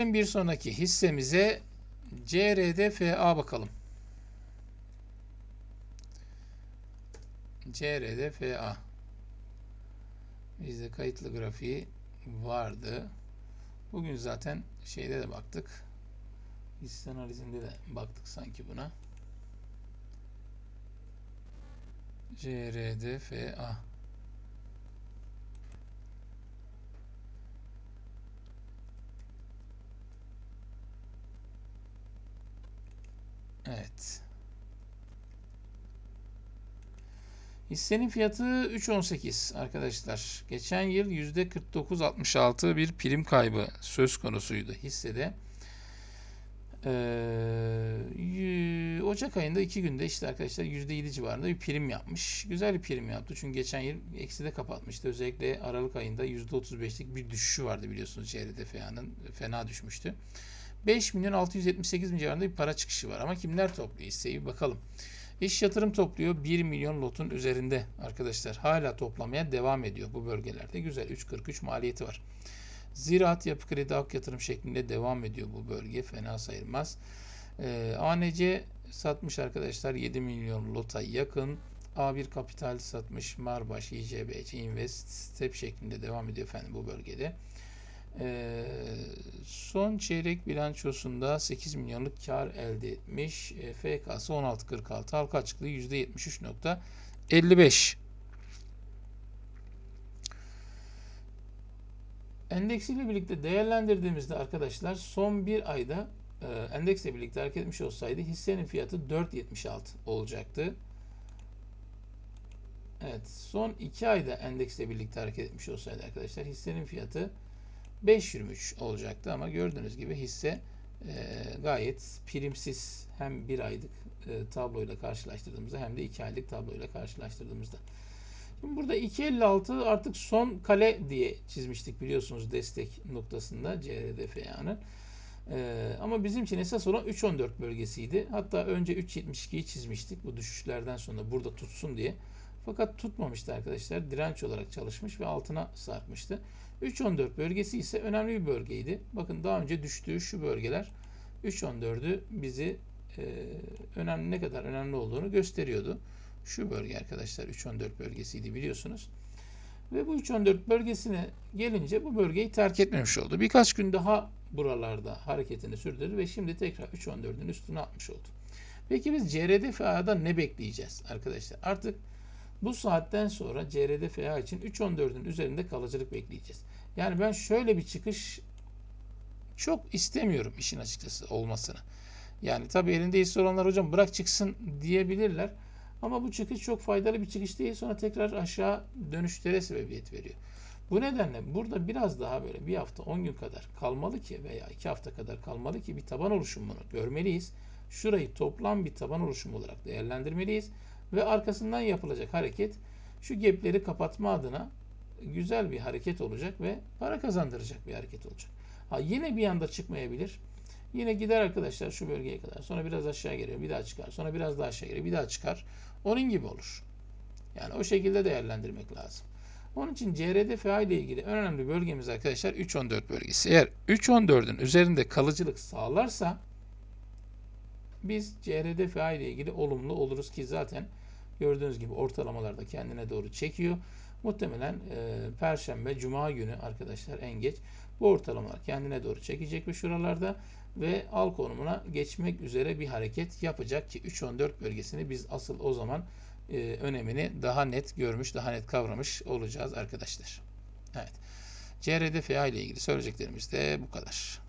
Bir sonraki hissemize CRDFA bakalım. CRDFA. Bizde kayıtlı grafiği vardı. Bugün zaten şeyde de baktık. Hisse analizinde de baktık sanki buna. CRDFA. Evet. Hissenin fiyatı 3.18 arkadaşlar. Geçen yıl %49.66 bir prim kaybı söz konusuydu hissede. Ee, Ocak ayında iki günde işte arkadaşlar %7 civarında bir prim yapmış. Güzel bir prim yaptı. Çünkü geçen yıl ekside kapatmıştı. Özellikle Aralık ayında %35'lik bir düşüşü vardı biliyorsunuz CRDFA'nın. Fena düşmüştü. 5 milyon 678 bin civarında bir para çıkışı var. Ama kimler topluyor hisseyi bakalım. İş yatırım topluyor 1 milyon lotun üzerinde arkadaşlar. Hala toplamaya devam ediyor bu bölgelerde. Güzel 3.43 maliyeti var. Ziraat yapı kredi hak yatırım şeklinde devam ediyor bu bölge. Fena sayılmaz. Ee, ANC satmış arkadaşlar 7 milyon lota yakın. A1 Kapital satmış. Marbaş, İCBC, Invest, Step şeklinde devam ediyor efendim bu bölgede. Ee, son çeyrek bilançosunda 8 milyonluk kar elde etmiş. E, FK'sı 16.46. Halka açıklığı %73.55. Endeksiyle birlikte değerlendirdiğimizde arkadaşlar son bir ayda e, endeksle birlikte hareket etmiş olsaydı hissenin fiyatı 4.76 olacaktı. Evet son iki ayda endeksle birlikte hareket etmiş olsaydı arkadaşlar hissenin fiyatı 5.23 olacaktı ama gördüğünüz gibi hisse e, gayet primsiz hem bir aylık e, tabloyla karşılaştırdığımızda hem de iki aylık tabloyla karşılaştırdığımızda. Şimdi burada 2.56 artık son kale diye çizmiştik biliyorsunuz destek noktasında CRDFA'nın. Ee, ama bizim için esas olan 3.14 bölgesiydi. Hatta önce 3.72'yi çizmiştik bu düşüşlerden sonra burada tutsun diye. Fakat tutmamıştı arkadaşlar. Direnç olarak çalışmış ve altına sarkmıştı. 3.14 bölgesi ise önemli bir bölgeydi. Bakın daha önce düştüğü şu bölgeler 3.14'ü bizi e, önemli ne kadar önemli olduğunu gösteriyordu. Şu bölge arkadaşlar 3.14 bölgesiydi biliyorsunuz. Ve bu 3.14 bölgesine gelince bu bölgeyi terk etmemiş oldu. Birkaç gün daha buralarda hareketini sürdürdü ve şimdi tekrar 3.14'ün üstüne atmış oldu. Peki biz CRD FA'da ne bekleyeceğiz arkadaşlar? Artık bu saatten sonra CRD FA için 3.14'ün üzerinde kalıcılık bekleyeceğiz. Yani ben şöyle bir çıkış çok istemiyorum işin açıkçası olmasını. Yani tabii elinde hisse olanlar hocam bırak çıksın diyebilirler. Ama bu çıkış çok faydalı bir çıkış değil. Sonra tekrar aşağı dönüşlere sebebiyet veriyor. Bu nedenle burada biraz daha böyle bir hafta 10 gün kadar kalmalı ki veya 2 hafta kadar kalmalı ki bir taban oluşumunu görmeliyiz. Şurayı toplam bir taban oluşumu olarak değerlendirmeliyiz. Ve arkasından yapılacak hareket şu gapleri kapatma adına güzel bir hareket olacak ve para kazandıracak bir hareket olacak. Ha yine bir anda çıkmayabilir. Yine gider arkadaşlar şu bölgeye kadar. Sonra biraz aşağı geliyor. Bir daha çıkar. Sonra biraz daha aşağı geliyor. Bir daha çıkar. Onun gibi olur. Yani o şekilde değerlendirmek lazım. Onun için CRD FA ile ilgili en önemli bölgemiz arkadaşlar 3.14 bölgesi. Eğer 3.14'ün üzerinde kalıcılık sağlarsa biz CRD FA ile ilgili olumlu oluruz ki zaten gördüğünüz gibi ortalamalarda kendine doğru çekiyor. Muhtemelen e, Perşembe, Cuma günü arkadaşlar en geç bu ortalamalar kendine doğru çekecek ve şuralarda ve al konumuna geçmek üzere bir hareket yapacak ki 3.14 bölgesini biz asıl o zaman e, önemini daha net görmüş, daha net kavramış olacağız arkadaşlar. Evet. CRD FA ile ilgili söyleyeceklerimiz de bu kadar.